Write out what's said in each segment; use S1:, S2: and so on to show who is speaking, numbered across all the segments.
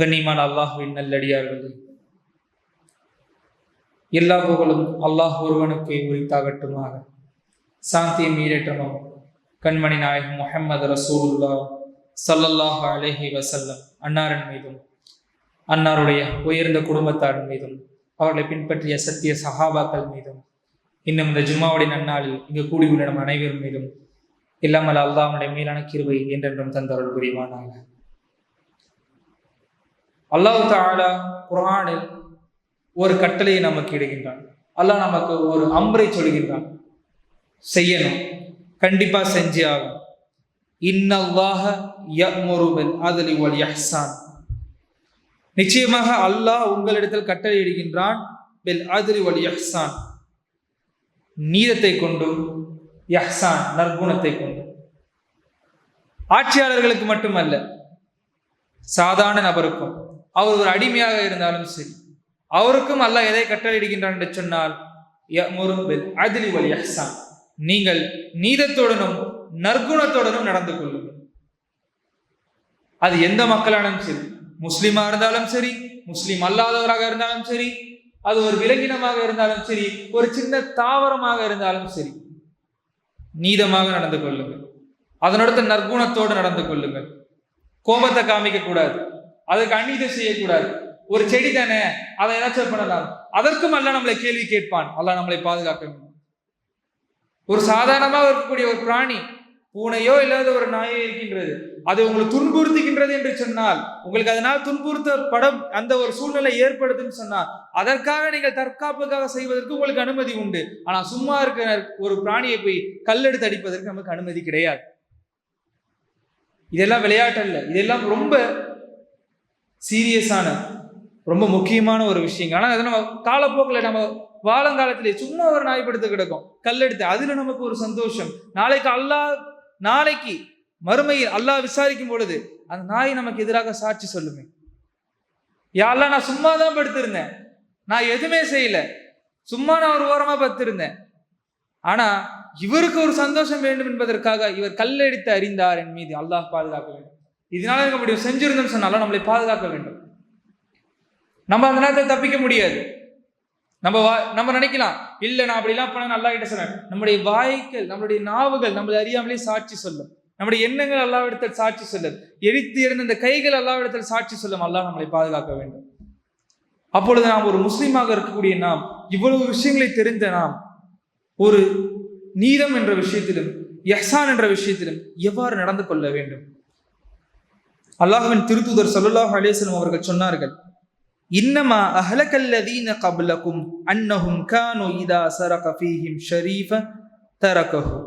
S1: கண்ணியமான அல்லாஹுவின் நல்லடியார்களே. எல்லா புகழும் அல்லாஹ் ஒருவனுக்கு உரித்தாகட்டுமாக. சாந்தியும் ஈரேற்றமும் கண்மணி நாயகம் முஹம்மது ரசூலுல்லா சல்லல்லாஹ் அலைஹி வசல்லம் அன்னாரின் மீதும் அன்னாருடைய உயர்ந்த குடும்பத்தாரின் மீதும் அவர்களை பின்பற்றிய சத்திய சஹாபாக்கள் மீதும் இன்னும் இந்த ஜும்மாவுடைய நன்னாளில் இங்கு கூடியுள்ள நம் அனைவரும் மீதும் இல்லாமல் அல்லாஹனுடைய மேலான கிருவை என்றென்றும் தந்தருள் புரிவானாக. அல்லாஹ் தாலா குரானில் ஒரு கட்டளையை நமக்கு இடுகின்றான். அல்லாஹ் நமக்கு ஒரு அம்பரை சொல்கின்றான். செய்யணும். கண்டிப்பா செஞ்சே ஆகும் இன்னல்லாஹ யஅமுரு பில் அத்லி யஹ்சான். நிச்சயமாக அல்லாஹ் உங்களிடத்தில் கட்டளை இடுகின்றான். பில் அதிரி வல் யஹ்சான். நீதத்தை கொண்டும் யஹ்சான் நற்குணத்தை கொண்டும். ஆட்சியாளர்களுக்கு மட்டுமல்ல சாதாரண நபருக்கும் அவர் ஒரு அடிமையாக இருந்தாலும் சரி. அவருக்கும் அல்லாஹ் எதை கட்டளையிடுகின்றான் என்று சொன்னால் யஅமுரு நீங்கள் நீதத்துடனும் நற்குணத்துடனும் நடந்து கொள்ளுங்கள். அது எந்த மக்களானாலும் சரி முஸ்லீமா இருந்தாலும் சரி முஸ்லீம் அல்லாதவராக இருந்தாலும் சரி அது ஒரு விலங்கினமாக இருந்தாலும் சரி ஒரு சின்ன தாவரமாக இருந்தாலும் சரி நீதமாக நடந்து கொள்ளுங்கள். அதனோட நற்குணத்தோடு நடந்து கொள்ளுங்கள். கோபத்தை காமிக்க கூடாது அதுக்கு அநீதம் செய்யக்கூடாது. ஒரு செடி தானே அதை ஏதாச்சும் பண்ணலாம். அதற்கும் அல்ல நம்மளை கேள்வி கேட்பான். அல்ல நம்மளை பாதுகாக்க வேண்டும். ஒரு சாதாரணமாக இருக்கக்கூடிய ஒரு பிராணி பூனையோ இல்லாத ஒரு நாயோ இருக்கின்றது. அது உங்களை துன்புறுத்துகின்றது என்று சொன்னால் உங்களுக்கு அதனால் துன்புறுத்த படம் அந்த ஒரு சூழ்நிலை ஏற்படுதுன்னு சொன்னால் அதற்காக நீங்கள் தற்காப்புக்காக செய்வதற்கு உங்களுக்கு அனுமதி உண்டு. ஆனா சும்மா இருக்கிற ஒரு பிராணியை போய் கல்லெடுத்து அடிப்பதற்கு நமக்கு அனுமதி கிடையாது. இதெல்லாம் விளையாட்டு அல்ல. இதெல்லாம் ரொம்ப சீரியஸான ரொம்ப முக்கியமான ஒரு விஷயங்கள். ஆனால் அது நம்ம காலப்போக்கில் நம்ம வாழங்காலத்திலே சும்மா ஒரு நாய்ப்படுத்து கிடக்கும். கல்லெடுத்து அதில் நமக்கு ஒரு சந்தோஷம். நாளைக்கு அல்லாஹ் நாளைக்கு மறுமையில் அல்லாஹ் விசாரிக்கும் பொழுது அந்த நாய் நமக்கு எதிராக சாட்சி சொல்லுமே. யாரெல்லாம் நான் சும்மா தான் படுத்திருந்தேன். நான் எதுவுமே செய்யல. சும்மா நான் ஒரு ஓரமாக படுத்திருந்தேன். ஆனால் இவருக்கு ஒரு சந்தோஷம் வேண்டும் என்பதற்காக இவர் கல்லெடுத்து அறிந்தார் என் மீது. அல்லாஹ் பாதுகாக்க வேண்டும். இதனால எனக்கு அப்படி சொன்னாலும் நம்மளை பாதுகாக்க வேண்டும். நம்ம அந்த நேரத்தில் தப்பிக்க முடியாது. நம்ம வா நம்ம நினைக்கலாம் இல்லை நான் அப்படிலாம் பண்ண நல்லா கிட்ட சொன்னேன். நம்முடைய வாய்க்கள் நம்மளுடைய நாவுகள் நம்மளை அறியாமலே சாட்சி சொல்லும். நம்முடைய எண்ணங்கள் அல்லாவிடத்தில் சாட்சி சொல்லும். எரித்து இருந்த இந்த கைகள் அல்லாவிடத்தில் சாட்சி சொல்லும். அல்லாஹ் நம்மளை பாதுகாக்க வேண்டும். அப்பொழுது நாம் ஒரு முஸ்லீமாக இருக்கக்கூடிய நாம் இவ்வளவு விஷயங்களை தெரிந்த நாம் ஒரு நீதம் என்ற விஷயத்திலும் யஹ்சான் என்ற விஷயத்திலும் எவ்வாறு நடந்து கொள்ள வேண்டும்? அல்லாஹுவின் திருத்துதர் சல்லாஹ் அலேஸ்லம் அவர்கள் சொன்னார்கள் இன்னமா அஹலகல்லதீன கபலக்கும் அன்னஹும் கானு இதா சரக ஃபீஹிம் ஷரீஃப தரகஹு.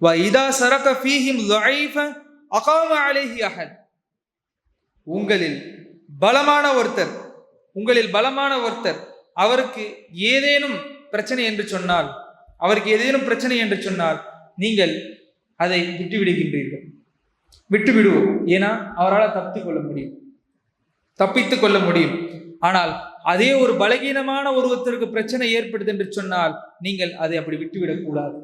S1: வ இதா சரக ஃபீஹிம் லைஃப அகாம அலேஹி அஹல் உங்களில் பலமான ஒருத்தர் உங்களில் பலமான ஒருத்தர் அவருக்கு ஏதேனும் பிரச்சனை என்று சொன்னால் அவருக்கு ஏதேனும் பிரச்சனை என்று சொன்னால் நீங்கள் அதை விட்டுவிடுகின்றீர்கள். விட்டு விடுவோம் ஏன்னா அவரால் தப்பித்து கொள்ள முடியும். தப்பித்து கொள்ள முடியும். ஆனால் அதே ஒரு பலகீனமான ஒருவத்திற்கு பிரச்சனை ஏற்படுது என்று சொன்னால் நீங்கள் அதை அப்படி விட்டுவிடக்கூடாது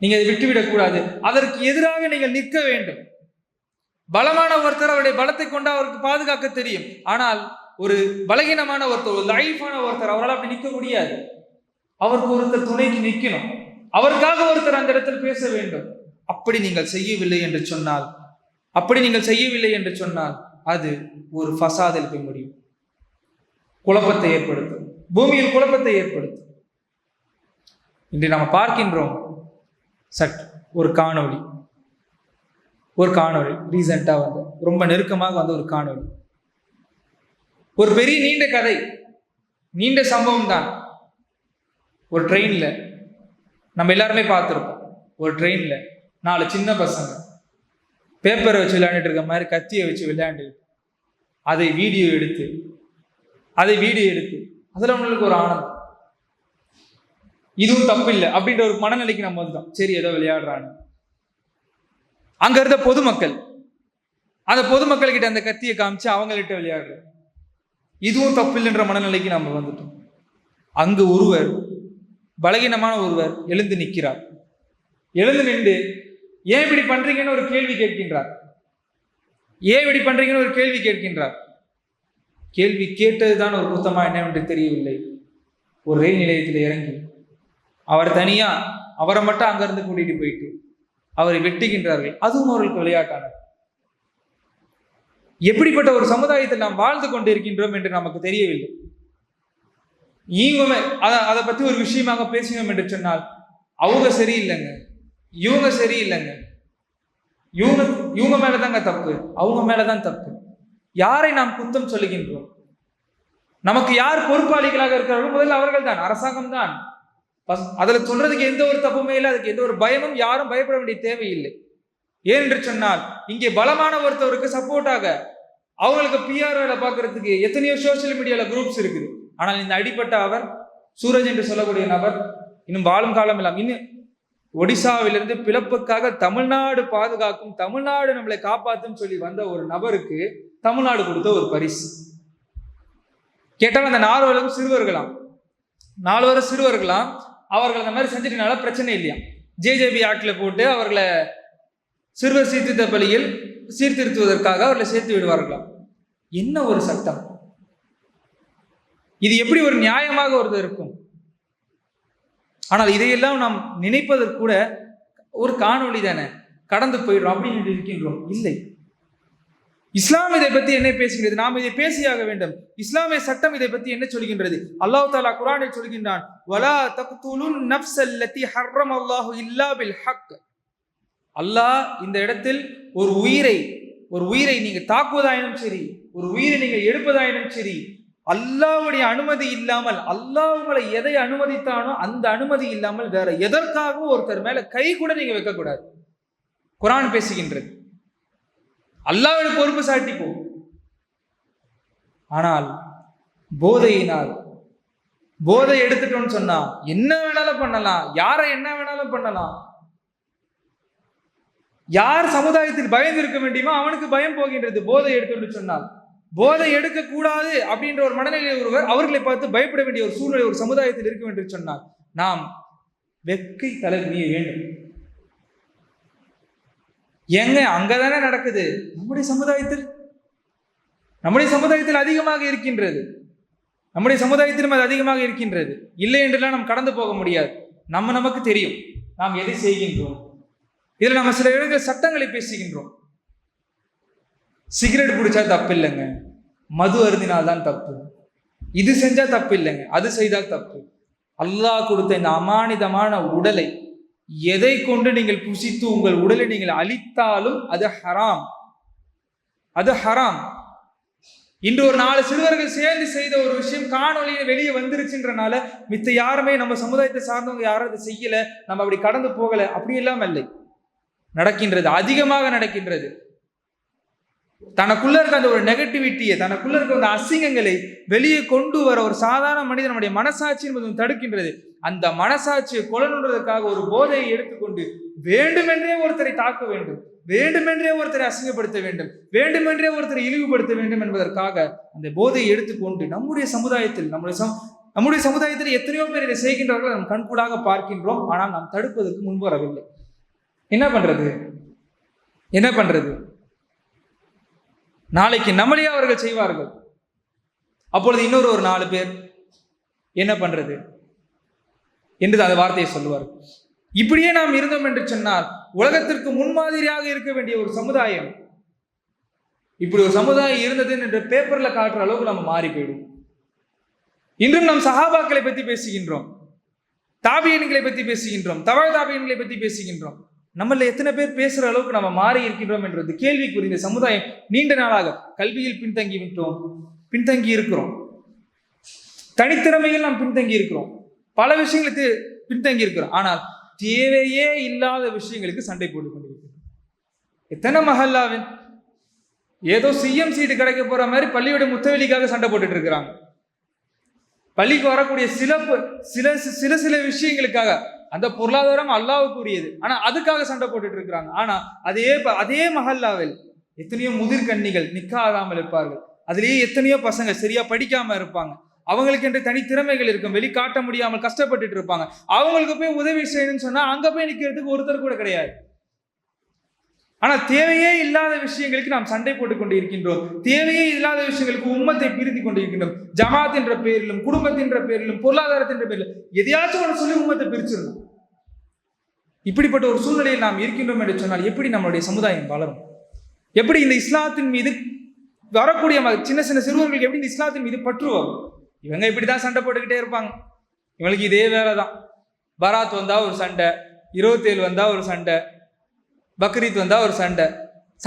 S1: நீங்க அதை விட்டுவிடக்கூடாது அதற்கு எதிராக நீங்கள் நிற்க வேண்டும். பலமான ஒருத்தர் அவருடைய பலத்தை கொண்டு அவருக்கு பாதுகாக்க தெரியும். ஆனால் ஒரு பலகீனமான ஒருத்தர் ஒரு லைஃபான ஒருத்தர் அவரால் அப்படி நிற்க முடியாது. அவருக்கு ஒருத்தர் துணைக்கு நிற்கணும். அவருக்காக ஒருத்தர் அந்த இடத்தில் பேச வேண்டும். அப்படி நீங்கள் செய்யவில்லை என்று சொன்னால் அப்படி நீங்கள் செய்யவில்லை என்று சொன்னால் அது ஒரு ஃபசாதில் போய் முடியும். குழப்பத்தை ஏற்படுத்தும். பூமியில் குழப்பத்தை ஏற்படுத்தும். இன்று நாம் பார்க்கின்றோம் சட் ஒரு காணொளி. ஒரு காணொளி ரீசெண்டாக வந்து ரொம்ப நெருக்கமாக வந்த ஒரு காணொளி. ஒரு பெரிய நீண்ட கதை நீண்ட சம்பவம் தான். ஒரு ட்ரெயினில் நம்ம எல்லாருமே பார்த்துருப்போம். ஒரு ட்ரெயினில் நாலு சின்ன பசங்க. பேப்பரை வச்சு விளையாண்டுட்டு இருக்க மாதிரி கத்தியை வச்சு விளையாண்டு அதை வீடியோ எடுத்து அதை வீடியோ எடுத்து அதில் உங்களுக்கு ஒரு ஆனந்தம். இதுவும் தப்பு இல்லை அப்படின்ற ஒரு மனநிலைக்கு நம்ம வந்துட்டோம். சரி ஏதோ விளையாடுறான்னு. அங்க இருந்த பொதுமக்கள் அந்த பொதுமக்கள் கிட்ட அந்த கத்தியை காமிச்சு அவங்கள்ட்ட விளையாடுறோம் இதுவும் தப்பு இல்லைன்ற மனநிலைக்கு நம்ம வந்துட்டோம். அங்கு ஒருவர் பலகீனமான ஒருவர் எழுந்து நிற்கிறார். எழுந்து நின்று ஏன் இப்படி பண்றீங்கன்னு ஒரு கேள்வி கேட்கின்றார். ஏன் இப்படி பண்றீங்கன்னு ஒரு கேள்வி கேட்கின்றார். கேள்வி கேட்டதுதான் ஒரு குத்தமா என்னவென்று தெரியவில்லை. ஒரு ரயில் நிலையத்தில் இறங்கி அவர் தனியா அவரை மட்டும் அங்கிருந்து கூட்டிட்டு போயிட்டு அவரை வெட்டுகின்றார்கள். அதுவும் அவர்களுக்கு விளையாட்டானது. எப்படிப்பட்ட ஒரு சமுதாயத்தில் நாம் வாழ்ந்து கொண்டிருக்கின்றோம் என்று நமக்கு தெரியவில்லை. இவங்க அதை அதை பத்தி ஒரு விஷயமாக பேசினோம் என்று சொன்னால் அவங்க சரியில்லைங்க. இவங்க சரியில்லைங்க. இவங்க இவங்க மேலதாங்க தப்பு. அவங்க மேலதான் தப்பு. யாரை நாம் குத்தம் சொல்லுகின்றோம்? நமக்கு யார் பொறுப்பாளிகளாக இருக்கிறார்களோ முதல்ல அவர்கள் தான் அரசாங்கம் தான் அதுல சொல்றதுக்கு எந்த ஒரு தப்புமே இல்லை. அதுக்கு எந்த ஒரு பயமும் யாரும் பயப்பட வேண்டிய தேவையில்லை. ஏன் என்று சொன்னால் இங்கே பலமான ஒருத்தவருக்கு சப்போர்ட்டாக அவங்களுக்கு பிஆர் வேலை பார்க்கறதுக்கு எத்தனையோ சோசியல் மீடியால குரூப்ஸ் இருக்குது. ஆனால் இந்த அடிப்பட்ட அவர் சூரஜ் என்று சொல்லக்கூடிய நபர் இன்னும் வாழும் காலம் இல்லாமல் இன்னும் ஒடிசாவிலிருந்து பிளப்புக்காக தமிழ்நாடு பாதுகாக்கும் தமிழ்நாடு நம்மளை காப்பாத்தும் சொல்லி வந்த ஒரு நபருக்கு தமிழ்நாடு கொடுத்த ஒரு பரிசு. கேட்டால் அந்த நால்வரும் சிறுவர்களாம். நால்வரும் சிறுவர்களாம். அவர்கள் அந்த மாதிரி செஞ்சிட்டனால பிரச்சனை இல்லையா? ஜேஜேபி ஆக்டில் போட்டு அவர்களை சிறுவர் சீர்திருத்த பள்ளியில் சீர்திருத்துவதற்காக அவர்களை சேர்த்து விடுவார்களாம் என்ன ஒரு சட்டம்? இது எப்படி ஒரு நியாயமாக ஒரு இருக்கும்? ஆனால் இதையெல்லாம் நாம் நினைப்பதற்கு கூட ஒரு காணொளி தானே? கடந்து போயிடுறோம் அப்படின்னு இருக்கின்றோம். இல்லை. இஸ்லாம் இதை பத்தி என்ன பேசுகிறது? நாம் இதை பேசியாக வேண்டும். இஸ்லாமிய சட்டம் இதை பத்தி என்ன சொல்கின்றது? அல்லாஹ் தாலா குரானை சொல்கின்றான் வலா தக்துலுன் நஃப்ஸல்லதி ஹர்ரம் அல்லாஹு இல்லா பில் ஹக். அல்லாஹ் இந்த இடத்தில் ஒரு உயிரை ஒரு உயிரை நீங்க தாக்குவதாயினும் சரி ஒரு உயிரை நீங்க எடுப்பதாயினும் சரி அல்லாவுடைய அனுமதி இல்லாமல் அல்லாஹ் உங்களை எதை அனுமதித்தானோ அந்த அனுமதி இல்லாமல் வேற எதற்காகவும் ஒருத்தர் மேல கை கூட நீங்க வைக்கக்கூடாது குரான் பேசுகின்றது. அல்லாவோட பொறுப்பு சாட்டிப்போ. ஆனால் போதையினால் போதை எடுத்துட்டோம்னு சொன்னா என்ன வேணாலும் பண்ணலாம் யாரை என்ன வேணாலும் பண்ணலாம். யார் சமுதாயத்தில் பயந்து இருக்க வேண்டியமோ அவனுக்கு பயம் போகின்றது போதை எடுத்துட்டு சொன்னால். போதை எடுக்கக்கூடாது அப்படின்ற ஒரு மனநிலை ஒருவர் அவர்களை பார்த்து பயப்பட வேண்டிய ஒரு சூழ்நிலை ஒரு சமுதாயத்தில் இருக்க வேண்டும் சொன்னால் நாம் வெக்கை தலை நீய வேண்டும். எங்க? அங்கதானே நடக்குது. நம்முடைய சமுதாயத்தில். நம்முடைய சமுதாயத்தில் அதிகமாக இருக்கின்றது. நம்முடைய சமுதாயத்திலும் அது அதிகமாக இருக்கின்றது. இல்லை என்றெல்லாம் நாம் கடந்து போக முடியாது. நம்ம நமக்கு தெரியும். நாம் எதை செய்கின்றோம்? இதில் நம்ம சில இடங்கள் சட்டங்களை பேசுகின்றோம். சிகரெட் பிடிச்சா தப்பு இல்லைங்க மது அருந்தினால்தான் தப்பு. இது செஞ்சா தப்பு இல்லைங்க அது செய்தால் தப்பு. அல்லாஹ் கொடுத்த இந்த அமானிதமான உடலை எதை கொண்டு நீங்கள் புசித்து உங்கள் உடலை நீங்கள் அழித்தாலும் அது ஹராம். அது ஹராம். இன்று ஒரு நாலு சிறுவர்கள் சேர்ந்து செய்த ஒரு விஷயம் காணொலியில் வெளியே வந்துருச்சுன்றனால மித்த யாருமே நம்ம சமுதாயத்தை சார்ந்தவங்க யாரும் அதை செய்யல. நம்ம அப்படி கடந்து போகல. அப்படி எல்லாம் இல்லை. நடக்கின்றது. அதிகமாக நடக்கின்றது. தனக்குள்ள இருக்க அந்த ஒரு நெகட்டிவிட்டியை தனக்குள்ள இருக்க அந்த அசிங்கங்களை வெளியே கொண்டு வர ஒரு சாதாரண மனிதன் நம்முடைய மனசாட்சி என்பது தடுக்கின்றது. அந்த மனசாட்சியை கொலனுன்றதுக்காக ஒரு போதையை எடுத்துக்கொண்டு வேண்டுமென்றே ஒருத்தரை தாக்க வேண்டும் வேண்டுமென்றே ஒருத்தரை அசிங்கப்படுத்த வேண்டும் வேண்டுமென்றே ஒருத்தரை இழிவுபடுத்த வேண்டும் என்பதற்காக அந்த போதையை எடுத்துக்கொண்டு நம்முடைய சமுதாயத்தில் நம்முடைய சம் நம்முடைய சமுதாயத்தில் எத்தனையோ பேர் இதை செய்கின்றவர்கள் நம் கண்கூடாக பார்க்கின்றோம். ஆனால் நாம் தடுப்பதற்கு முன்பு வரவில்லை. என்ன பண்றது? என்ன பண்றது? நாளைக்கு நம்மளே அவர்கள் செய்வார்கள். அப்பொழுது இன்னொரு ஒரு நாலு பேர் என்ன பண்றது? என்று அந்த வார்த்தையை சொல்லுவார். இப்படியே நாம் இருந்தோம் என்று சொன்னால் உலகத்திற்கு முன்மாதிரியாக இருக்க வேண்டிய ஒரு சமுதாயம். இப்படி ஒரு சமுதாயம் இருந்தது என்று பேப்பர்ல காட்டுற அளவுக்கு நம்ம மாறி போயிடும். இன்றும் நம் சஹாபாக்களை பற்றி பேசுகின்றோம். தாபியன்களை பற்றி பேசுகின்றோம். தவழ தாபியன்களை பற்றி பேசுகின்றோம். நம்மள எத்தனை பேர் பேசுற அளவுக்கு நம்ம மாறி இருக்கின்றோம் என்றது கேள்விக்குரிய இந்த சமுதாயம் நீண்ட நாளாக கல்வியில் பின்தங்கி விட்டோம் பின்தங்கி இருக்கிறோம். தனித்திறமையில் நாம் பின்தங்கி இருக்கிறோம். பல விஷயங்களுக்கு பின்தங்கி இருக்கிறோம். ஆனால் தேவையே இல்லாத விஷயங்களுக்கு சண்டை போட்டுக் கொண்டிருக்கிறோம். எத்தனை மஹல்லாவின் ஏதோ சிஎம் சீட்டு கிடைக்க போற மாதிரி பள்ளியோட முத்தவெளிக்காக சண்டை போட்டுட்டு இருக்கிறாங்க. பள்ளிக்கு வரக்கூடிய சில சில சில சில விஷயங்களுக்காக அந்த பொருளாதாரம் அல்லாவுக்குரியது. ஆனா அதுக்காக சண்டை போட்டுட்டு இருக்கிறாங்க. ஆனா அதே அதே மஹல்லாவில் எத்தனையோ முதிர்கண்ணிகள் நிக்காதாமல் இருப்பார்கள். அதுலேயே எத்தனையோ பசங்க சரியா படிக்காம இருப்பாங்க. அவங்களுக்கு என்று தனி திறமைகள் இருக்கும். வெளிக்காட்ட முடியாமல் கஷ்டப்பட்டுட்டு இருப்பாங்க. அவங்களுக்கு போய் உதவி செய்யணும்னு சொன்னா அங்க போய் நிக்கிறதுக்கு ஒருத்தர் கூட கிடையாது. ஆனால் தேவையே இல்லாத விஷயங்களுக்கு நாம் சண்டை போட்டுக் கொண்டு இருக்கின்றோம் தேவையே இல்லாத விஷயங்களுக்கு உம்மத்தை பிரித்து கொண்டு இருக்கின்றோம் ஜமாத் என்ற பேரிலும் குடும்பத்தின்ற பேரிலும் பொருளாதாரத்தின்ற பேரிலும் எதையாச்சும் ஒன்று சொல்லி உம்மத்தை பிரிச்சிடணும். இப்படிப்பட்ட ஒரு சூழ்நிலையில் நாம் இருக்கின்றோம் என்று சொன்னால் எப்படி நம்மளுடைய சமுதாயம் வளரும்? எப்படி இந்த இஸ்லாத்தின் மீது வரக்கூடிய சின்ன சின்ன சிறுவர்களுக்கு எப்படி இந்த இஸ்லாத்தின் மீது பற்று வரும்? இவங்க இப்படிதான் சண்டை போட்டுக்கிட்டே இருப்பாங்க. இவங்களுக்கு இதே வேலை தான் பராத் வந்தால் ஒரு சண்டை இருபத்தேழு வந்தால் ஒரு சண்டை பக்ரீத் வந்தால் ஒரு சண்டை.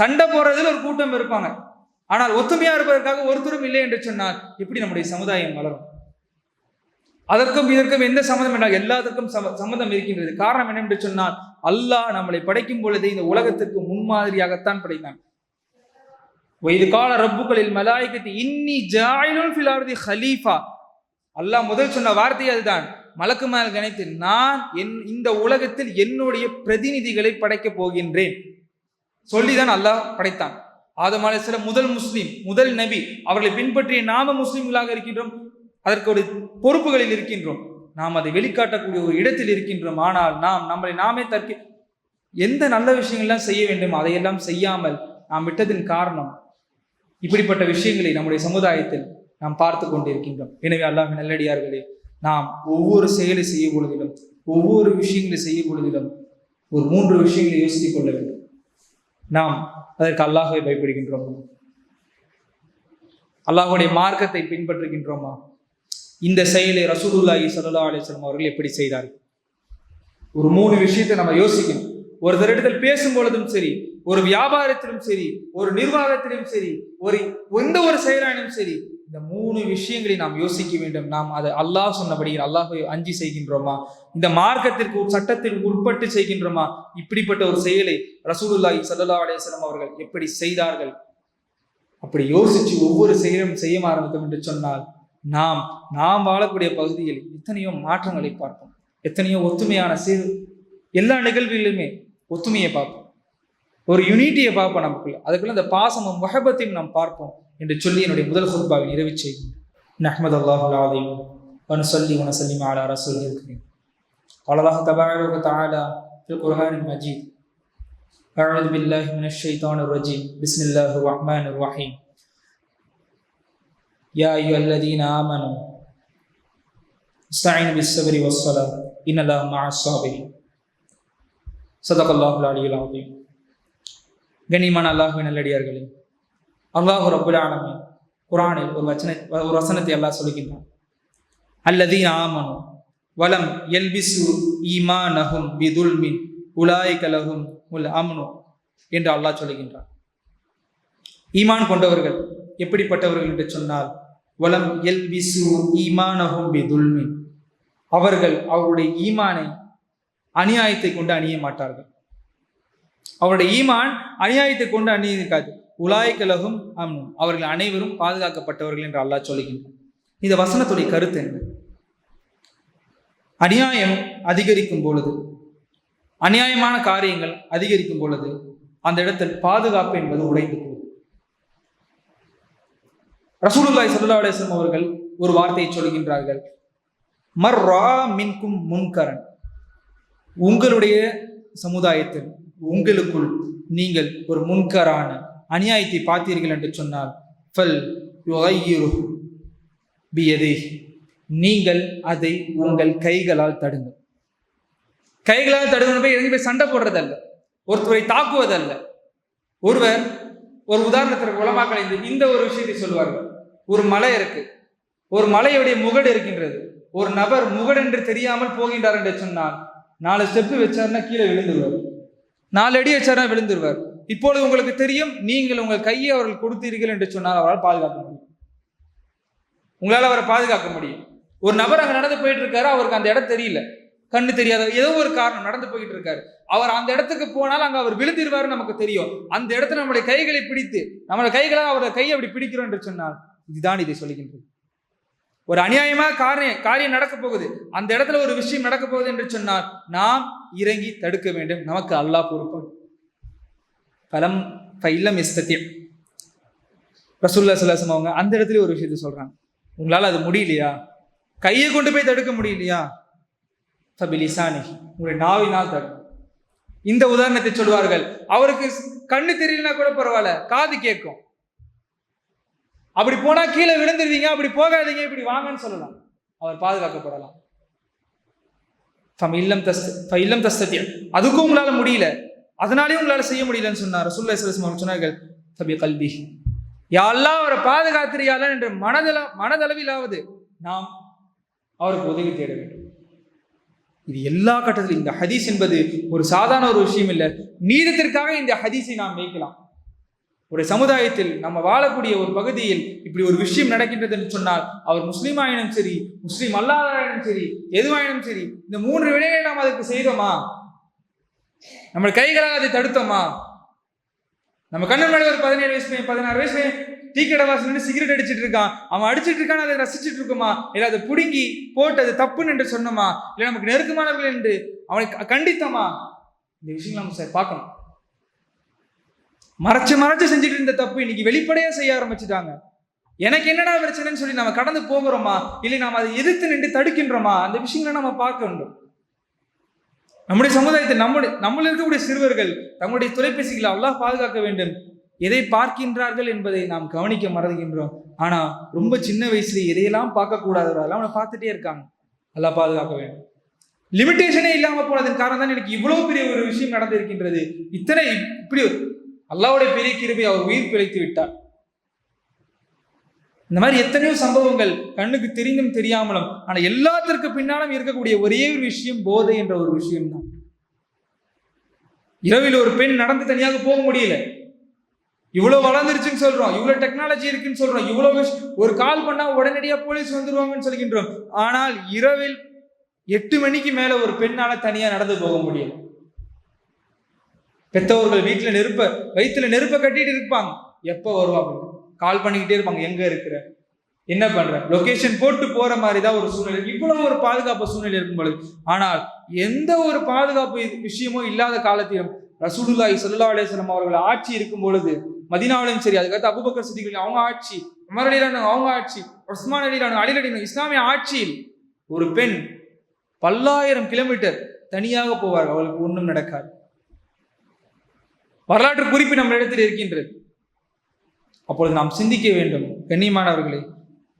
S1: சண்டை போடுறதுல ஒரு கூட்டம் இருப்பாங்க. ஆனால் ஒத்துமையாக இருப்பதற்காக ஒருத்தரும் இல்லை என்று சொன்னால் எப்படி நம்முடைய சமுதாயம் வளரும்? அதற்கும் இதற்கும் எந்த சம்மந்தம் என்றால் எல்லாத்துக்கும் சம சம்மந்தம் இருக்கின்றது. காரணம் என்னென்று சொன்னால் அல்லாஹ் நம்மளை படைக்கும் பொழுது இந்த உலகத்திற்கு முன்மாதிரியாகத்தான் படைத்தான் இது கால ரப்புகளில் மலாய்க்கத்தி இன்னி ஜாயிலும் ஃபிலாரதி ஹலீஃபா. அல்லாஹ் முதல் சொன்ன வார்த்தை அதுதான். மலக்கு மேல் கணித்து நான் என் இந்த உலகத்தில் என்னுடைய பிரதிநிதிகளை படைக்கப் போகின்றேன். சொல்லிதான் அல்லாஹ் படைத்தான். ஆதம் சில முதல் முஸ்லீம் முதல் நபி அவர்களை பின்பற்றிய நாம முஸ்லீம்களாக இருக்கின்றோம் அதற்கு ஒரு பொறுப்புகளில் இருக்கின்றோம். நாம் அதை வெளிக்காட்டக்கூடிய ஒரு இடத்தில் இருக்கின்றோம். ஆனால் நாம் நம்மளை நாமே தற்க எந்த நல்ல விஷயங்கள்லாம் செய்ய வேண்டும் அதையெல்லாம் செய்யாமல் நாம் விட்டதின் காரணம் இப்படிப்பட்ட விஷயங்களை நம்முடைய சமுதாயத்தில் நாம் பார்த்து கொண்டிருக்கின்றோம். எனவே அல்லாஹ் நல்லடியார்களே நாம் ஒவ்வொரு செயலை செய்யும் பொழுதிலும் ஒவ்வொரு விஷயங்களை செய்யும் பொழுதிலும் ஒரு மூன்று விஷயங்களை யோசித்துக் கொள்ள வேண்டும். நாம் அதற்கு அல்லாஹை பயப்படுகின்றோமா? அல்லாஹுடைய மார்க்கத்தை பின்பற்றுகின்றோமா? இந்த செயலை ரசூலுல்லாஹி சல்லா அலிஸ்லாம் அவர்கள் எப்படி செய்தார்கள்? ஒரு மூணு விஷயத்தை நம்ம யோசிக்கணும். ஒரு தரிடத்தில் பேசும் பொழுதும் சரி ஒரு வியாபாரத்திலும் சரி ஒரு நிர்வாகத்திலும் சரி ஒரு எந்த ஒரு செயலானும் சரி இந்த மூணு விஷயங்களை நாம் யோசிக்க வேண்டும். நாம் அதை அல்லாஹ் சொன்னபடி அல்லாஹை அஞ்சி செய்கின்றோமா? இந்த மார்க்கத்திற்கு ஒரு சட்டத்திற்கு உட்பட்டு செய்கின்றோமா? இப்படிப்பட்ட ஒரு செயலை ரசூலுல்லாஹி சல்லா அலையம் அவர்கள் எப்படி செய்தார்கள்? அப்படி யோசிச்சு ஒவ்வொரு செயலும் செய்ய ஆரம்பித்தோம் என்று சொன்னால் நாம் நாம் வாழக்கூடிய பகுதியில் எத்தனையோ மாற்றங்களை பார்ப்போம். எத்தனையோ ஒத்துமையான சீர் எல்லா நிகழ்வுகளிலுமே ஒத்துமையை பார்ப்போம். ஒரு யூனிட்டியை பார்ப்போம் நமக்குள்ள அதுக்குள்ள அந்த பாசமும் முகபத்தையும் நாம் பார்ப்போம் என்று சொல்லி என்னுடைய முதல் ஹுத்பாவை நிறைவு செய்கிறேன் நஹ்மத் அல்லாஹுல் ஆலீம் ونصلي ونسلم على رسوله الكريم قال الله تبارك وتعالى في القرآن المجيد أعوذ بالله من الشيطان الرجيم بسم الله الرحمن الرحيم يا أيها الذين آمنوا استعينوا بالصبر والصلاة إن الله مع الصابرين صدق الله العلي العظيم கண்ணியமான அல்லாஹுவின் நல்லடியார்களே. அல்லாஹு ரபுல் ஆலமீன் குரானில் ஒரு வச்சன ஒரு வசனத்தை அல்லாஹ் சொல்கின்றான் அல்லது ஆமனு வலம் எல்பிசு விதுல்மின் உலாய கலகும் உல் அம்னு என்று அல்லாஹ் சொல்லுகின்றான். ஈமான் கொண்டவர்கள் எப்படிப்பட்டவர்கள் என்று சொன்னால் வலம் எல் எல்பிசு ஈமானஹும் பிதுல்மின் அவர்கள் அவருடைய ஈமானை அநியாயத்தை கொண்டு அணிய மாட்டார்கள். அவருடைய ஈமான் அநியாயத்தை கொண்டு அணியிருக்காது உலாய்கலகும் அம்னும் அவர்கள் அனைவரும் பாதுகாக்கப்பட்டவர்கள் என்று அல்லாஹ் சொல்லுகின்றான். இந்த வசனத்துடைய கருத்து என்ன? அநியாயம் அதிகரிக்கும் பொழுது அநியாயமான காரியங்கள் அதிகரிக்கும் பொழுது அந்த இடத்தில் பாதுகாப்பு என்பது உடைந்து போகும். ரசூலுல்லாய் சல்லா அலிஸ்லாம் அவர்கள் ஒரு வார்த்தையை சொல்கின்றார்கள் மர் ரா மின்கும் முன்கரன். உங்களுடைய சமுதாயத்தில் உங்களுக்குள் நீங்கள் ஒரு முன்கரான அநியாயத்தை பார்த்தீர்கள் என்று சொன்னால் ஃபல் யுகையிரு நீங்கள் அதை உங்கள் கைகளால் தடுங்கள். கைகளால் தடுங்க போய் எதுவும் போய் சண்டை போடுறதல்ல. ஒருத்தரை தாக்குவதல்ல. ஒருவர் ஒரு உதாரணத்திற்கு உலமாக்கள் இந்த இந்த ஒரு விஷயத்தை சொல்லுவார்கள் ஒரு மலை இருக்கு. ஒரு மலையுடைய முகடு இருக்கின்றது. ஒரு நபர் முகடு என்று தெரியாமல் போகின்றார் என்று சொன்னால் நாலு ஸ்டெப்பு வச்சாருன்னா கீழே விழுந்துருவார். நாலு அடி வச்சாருன்னா விழுந்துருவார். இப்பொழுது உங்களுக்கு தெரியும் நீங்கள் உங்கள் கையை அவர்கள் கொடுத்தீர்கள் என்று சொன்னால் அவரால் பாதுகாக்க முடியும். உங்களால் அவரை பாதுகாக்க முடியும். ஒரு நபர் அங்கே நடந்து போயிட்டு இருக்காரு அவருக்கு அந்த இடம் தெரியல. கண்ணு தெரியாத ஏதோ ஒரு காரணம் நடந்து போயிட்டு இருக்காரு அவர் அந்த இடத்துக்கு போனால் அங்கே அவர் விழுந்திருவாரு நமக்கு தெரியும். அந்த இடத்துல நம்முடைய கைகளை பிடித்து நம்மளை கைகளால் அவரோட கையை அப்படி பிடிக்கிறோம் என்று சொன்னால் இதுதான் இதை சொல்லுகின்றது. ஒரு அநியாயமாக காரியம் காரியம் நடக்க போகுது. அந்த இடத்துல ஒரு விஷயம் நடக்க போகுது என்று சொன்னால் நாம் இறங்கி தடுக்க வேண்டும். நமக்கு அல்லாஹ் பொறுப்பு. பலம் பைல்லம் இஸ்தத்தியம் ரசூல்லா சல்லாசம் அவங்க அந்த இடத்துல ஒரு விஷயத்தை சொல்றாங்க. உங்களால் அது முடியலையா? கையை கொண்டு போய் தடுக்க முடியலையா? ஃபபிலிசானி உங்களுடைய நாவினால் தடு. இந்த உதாரணத்தை சொல்வார்கள். அவருக்கு கண்ணு தெரியலனா கூட பரவாயில்ல காது கேட்கும். அப்படி போனா கீழே விழுந்துருவீங்க அப்படி போகாதீங்க இப்படி வாங்கன்னு சொல்லலாம். அவர் பாதுகாக்கப்படலாம். ஃபம் இல்லம் தஸ் இல்லம் தஸ்தத்திய அதுக்கும் உங்களால் முடியல. அதனாலேயும் உங்களால் செய்ய முடியலன்னு சொன்னார். ரசூல்லா ஸல்லல்லாஹு அலைஹி சொன்னார்கள் தபி கல்வி யாரெல்லாம் அவரை பாதுகாத்திரியால என்று மனதள மனதளவிலாவது நாம் அவருக்கு உதவி தேட வேண்டும். இது எல்லா கட்டத்திலும் இந்த ஹதீஸ் என்பது ஒரு சாதாரண ஒரு விஷயம் இல்லை. நீதத்திற்காக இந்த ஹதீஸை நாம் வைக்கலாம் ஒரு சமுதாயத்தில் நம்ம வாழக்கூடிய ஒரு பகுதியில் இப்படி ஒரு விஷயம் நடக்கின்றது என்று சொன்னால் அவர் முஸ்லீம் ஆயினும் சரி முஸ்லீம் அல்லாதாயினும் சரி எதுவாயினும் சரி இந்த மூன்று விடைகளை நாம் அதற்கு செய்தோமா? நம்ம கைகளால் அதை தடுத்தோமா? நம்ம கண்ணன் மேலே ஒரு பதினேழு வயசு பையன் பதினாறு வயசு பையன் டீ கடை வாசல் நின்று சிகரெட் அடிச்சிட்டு இருக்கான். அவன் அடிச்சிட்டு இருக்கான் அதை ரசிச்சிட்டு இருக்குமா? இல்லை அதை பிடுங்கி போட்டு அது தப்புன்னு என்று சொன்னோமா? இல்லை நமக்கு நெருக்கமானவர்கள் என்று அவனை கண்டித்தோமா? இந்த விஷயங்கள் நம்ம சார் பார்க்கணும். மறைச்சு மறைச்சு செஞ்சுட்டு இருந்த தப்பு இன்னைக்கு வெளிப்படையா செய்ய ஆரம்பிச்சுட்டாங்க. எனக்கு என்னடா பிரச்சனைன்னு சொல்லி நம்ம கடந்து போகிறோமா? இல்லை நாம் அதை எதிர்த்து நின்று தடுக்கின்றோமா? அந்த விஷயங்களை நம்ம பார்க்க வேண்டும். நம்முடைய சமுதாயத்தில் நம்முடைய நம்மள இருக்கக்கூடிய சிறுவர்கள் தங்களுடைய தொலைபேசிகளை அல்லாஹ் பாதுகாக்க வேண்டும். எதை பார்க்கின்றார்கள் என்பதை நாம் கவனிக்க மறந்துகின்றோம். ஆனா ரொம்ப சின்ன வயசுல எதையெல்லாம் பார்க்கக்கூடாது அதெல்லாம் அவனை பார்த்துட்டே இருக்காங்க. நல்லா பாதுகாக்க வேண்டும். லிமிட்டேஷனே இல்லாமல் போனதன் காரணம் தான் எனக்கு இவ்வளோ பெரிய ஒரு விஷயம் நடந்திருக்கின்றது. இத்தனை இப்படி அல்லாவுடைய பெரிய கிருபை அவர் உயிர் பிழைத்து விட்டார். இந்த மாதிரி எத்தனையோ சம்பவங்கள் கண்ணுக்கு தெரிந்தும் தெரியாமலும் ஆனா எல்லாத்திற்கு பின்னாலும் இருக்கக்கூடிய ஒரே ஒரு விஷயம் போதை என்ற ஒரு விஷயம் தான் இரவில் ஒரு பெண் நடந்து தனியாக போக முடியல. இவ்வளவு வளர்ந்துருச்சுன்னு சொல்றோம் இவ்வளவு டெக்னாலஜி இருக்குன்னு சொல்றோம் இவ்வளவு ஒரு கால் பண்ணா உடனடியா போலீஸ் வந்துருவாங்கன்னு சொல்கின்றோம். ஆனால் இரவில் எட்டு மணிக்கு மேல ஒரு பெண்ணால தனியா நடந்து போக முடியல. பெற்றவர்கள் வீட்டில் நெருப்ப வயிற்றுல நெருப்பை கட்டிட்டு இருப்பாங்க. எப்போ வருவாங்க கால் பண்ணிக்கிட்டே இருப்பாங்க. எங்க இருக்கிற? என்ன பண்ற? லொகேஷன் போட்டு போற மாதிரி தான் ஒரு சூழ்நிலை. இவ்வளவு ஒரு பாதுகாப்பு சூழ்நிலை இருக்கும் பொழுது. ஆனால் எந்த ஒரு பாதுகாப்பு விஷயமும் இல்லாத காலத்திலும் ரசூலுல்லாய் சொல்லா அலைஹி அவர்கள் ஆட்சி இருக்கும் பொழுது மதினாவிலும் சரி அதுக்கடுத்து அபுபக்கர் சித்திகள் அவங்க ஆட்சி உமர் அலிலான அவங்க ஆட்சி உஸ்மான் அலிலான அலிலடின இஸ்லாமிய ஆட்சியில் ஒரு பெண் பல்லாயிரம் கிலோமீட்டர் தனியாக போவார் அவளுக்கு ஒன்றும் நடக்காது. வரலாற்று குறிப்பு நம்ம இடத்தில் இருக்கின்றது. அப்பொழுது நாம் சிந்திக்க வேண்டும். கண்ணியமானவர்களே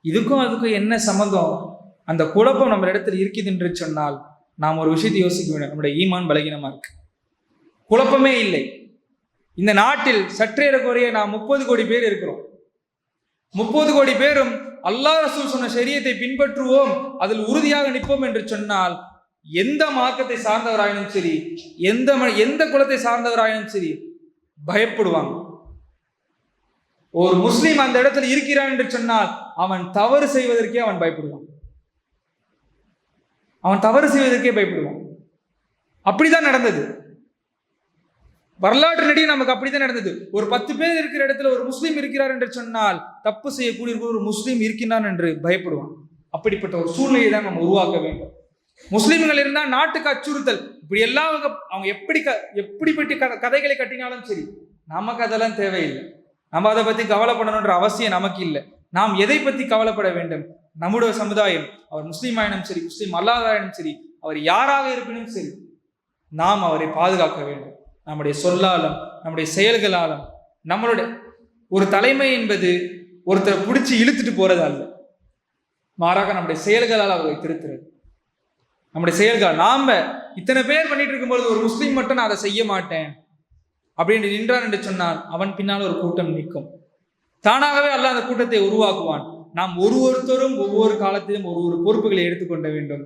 S1: இதுக்கும் அதுக்கும் என்ன சம்பந்தம்? அந்த குழப்பம் நம்ம இடத்தில் இருக்குது என்று சொன்னால் நாம் ஒரு விஷயத்தை யோசிக்க வேண்டும். நம்முடைய ஈமான் பலகீனமா இருக்கு. குழப்பமே இல்லை. இந்த நாட்டில் சற்றேறக்குறைய நாம் முப்பது கோடி பேர் இருக்கிறோம். முப்பது கோடி பேரும் அல்லாஹ் ரசூல் சொன்ன சரியத்தை பின்பற்றுவோம் அதில் உறுதியாக நிற்போம் என்று சொன்னால் எந்த மார்க்கத்தை சார்ந்தவராயினும் சரி எந்த ம- எந்த குலத்தை சார்ந்தவராயினும் சரி பயப்படுவாங்க. ஒரு முஸ்லீம் அந்த இடத்துல இருக்கிறான் என்று சொன்னால் அவன் தவறு செய்வதற்கே அவன் பயப்படுவான். அவன் தவறு செய்வதற்கே பயப்படுவான். அப்படிதான் நடந்தது. வரலாற்று நடிகை நமக்கு அப்படிதான் நடந்தது. ஒரு பத்து பேர் இருக்கிற இடத்துல ஒரு முஸ்லீம் இருக்கிறார் என்று சொன்னால் தப்பு செய்யக்கூடிய ஒரு முஸ்லீம் இருக்கின்றான் என்று பயப்படுவான். அப்படிப்பட்ட ஒரு சூழ்நிலையை தான் நம்ம உருவாக்க வேண்டும். முஸ்லீம்கள் இருந்தால் நாட்டுக்கு அச்சுறுத்தல். இப்படி எல்லாம் அவங்க அவங்க எப்படி க எப்படிப்பட்ட க கதைகளை கட்டினாலும் சரி நமக்கு அதெல்லாம் தேவையில்லை. நம்ம அதை பத்தி கவலைப்படணுன்ற அவசியம் நமக்கு இல்லை. நாம் எதை பத்தி கவலைப்பட வேண்டும்? நம்முடைய சமுதாயம் அவர் முஸ்லீம் ஆயினும் சரி முஸ்லீம் அல்லாதாயினும் சரி அவர் யாராக இருப்பினும் சரி நாம் அவரை பாதுகாக்க வேண்டும். நம்முடைய சொல்லாலும் நம்முடைய செயல்களாலும் நம்மளுடைய ஒரு தலைமை என்பது ஒருத்தரை பிடிச்சி இழுத்துட்டு போறது அல்ல. மாறாக நம்முடைய செயல்களால் அவரை திருத்துறது. நம்முடைய செயல்கள். நாம இத்தனை பேர் பண்ணிட்டு இருக்கும்பொழுது ஒரு முஸ்லீம் மட்டும் நான் அதை செய்ய மாட்டேன். அப்படின்னு நின்றான் என்று சொன்னால் அவன் பின்னால் ஒரு கூட்டம் நிற்கும். தானாகவே அல்ல அந்த கூட்டத்தை உருவாக்குவான். நாம் ஒரு ஒருத்தரும் ஒவ்வொரு காலத்திலும் ஒரு ஒரு பொறுப்புகளை எடுத்துக்கொள்ள வேண்டும்.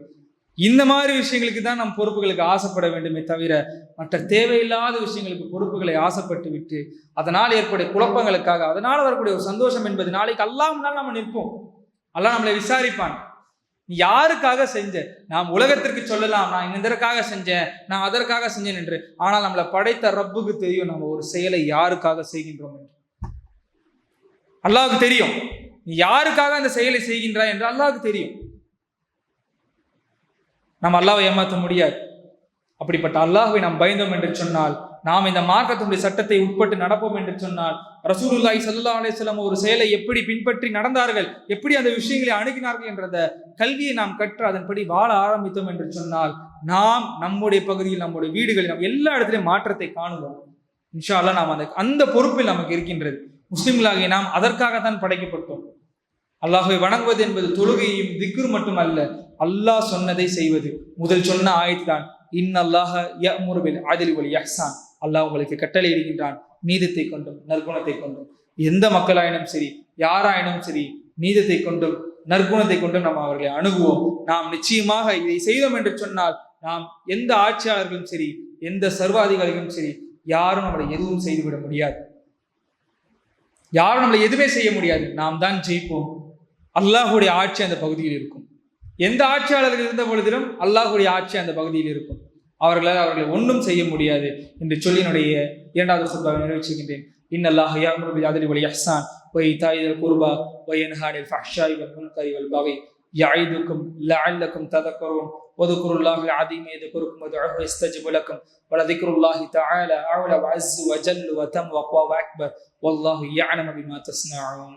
S1: இந்த மாதிரி விஷயங்களுக்கு தான் நம் பொறுப்புகளுக்கு ஆசைப்பட வேண்டுமே தவிர மற்ற தேவையில்லாத விஷயங்களுக்கு பொறுப்புகளை ஆசைப்பட்டு விட்டு அதனால் ஏற்படைய குழப்பங்களுக்காக அதனால் வரக்கூடிய ஒரு சந்தோஷம் என்பது நாளைக்கு அல்லாஹ் நம்ம நிற்போம். அல்லாஹ் நம்மளை விசாரிப்பான். நீ யாருக்காக செஞ்ச? நாம் உலகத்திற்கு சொல்லலாம் நான் இதற்காக செஞ்சேன் நான் அதற்காக செஞ்சேன் என்று. ஆனால் நம்மளை படைத்த ரப்புக்கு தெரியும் நம்ம ஒரு செயலை யாருக்காக செய்கின்றோம் என்று. அல்லாவுக்கு தெரியும். நீ யாருக்காக அந்த செயலை செய்கின்றாய் என்று அல்லாவுக்கு தெரியும். நம்ம அல்லாவை ஏமாற்ற முடியாது. அப்படிப்பட்ட அல்லாஹுவை நாம் பயந்தோம் என்று சொன்னால் நாம் இந்த மார்க்கத்தினுடைய சட்டத்தை உட்பட்டு நடப்போம் என்று சொன்னால் ரசூலுல்லாய் சல்லா அலைஹி ஒரு செயலை எப்படி பின்பற்றி நடந்தார்கள் எப்படி அந்த விஷயங்களை அணுகினார்கள் என்ற கல்வியை நாம் கற்று அதன்படி வாழ ஆரம்பித்தோம் என்று சொன்னால் நாம் நம்முடைய பகுதியில் நம்முடைய வீடுகளில் நாம் எல்லா இடத்துலையும் மாற்றத்தை காணுவோம். இன்ஷா நாம் அந்த அந்த பொறுப்பில் நமக்கு இருக்கின்றது. முஸ்லிம்களாகிய நாம் அதற்காகத்தான் படைக்கப்பட்டோம். அல்லாஹை வணங்குவது என்பது தொழுகையும் திக்ரு மட்டும் அல்ல அல்லாஹ் சொன்னதை செய்வது. முதல் சொன்ன ஆயத்தான் இன் அல்லாஹ யமுருபில் ஆதில் ஒலி யஹ்சான். அல்லாஹ் உங்களுக்கு கட்டளை இடுகின்றான் நீதத்தை கொண்டும் நற்குணத்தை கொண்டும். எந்த மக்களாயினும் சரி யாராயினும் சரி நீதத்தை கொண்டும் நற்குணத்தை கொண்டும் நாம் அவர்களை அணுகுவோம். நாம் நிச்சயமாக இதை செய்தோம் என்று சொன்னால் நாம் எந்த ஆட்சியாளர்களும் சரி எந்த சர்வாதிகாரிகளும் சரி யாரும் நம்மளை எதுவும் செய்துவிட முடியாது. யாரும் நம்மளை எதுவுமே செய்ய முடியாது. நாம் தான் ஜெயிப்போம். அல்லாஹுடைய ஆட்சி அந்த பகுதியில் இருக்கும். எந்த ஆட்சியாளர்கள் இருந்த பொழுதிலும் அல்லாஹுடைய ஆட்சி அந்த பகுதியில் இருக்கும். அவர்களால் அவர்களை ஒன்றும் செய்ய முடியாது என்று சொல்லி என்னுடைய இரண்டாவது சுத்தாவை நிறைவேற்றுகின்றேன் إن الله يأمر بالعدل والإحسان وإيتاء ذي القربى وينهى عن الفحشاء والمنكر والبغي يعظكم لعلكم تذكرون واذكروا الله العظيم يذكركم وادعوه يستجب لكم ولذكر الله تعالى أعلى وعز وجل وتم وأقوى وأكبر والله يعلم بما تصنعون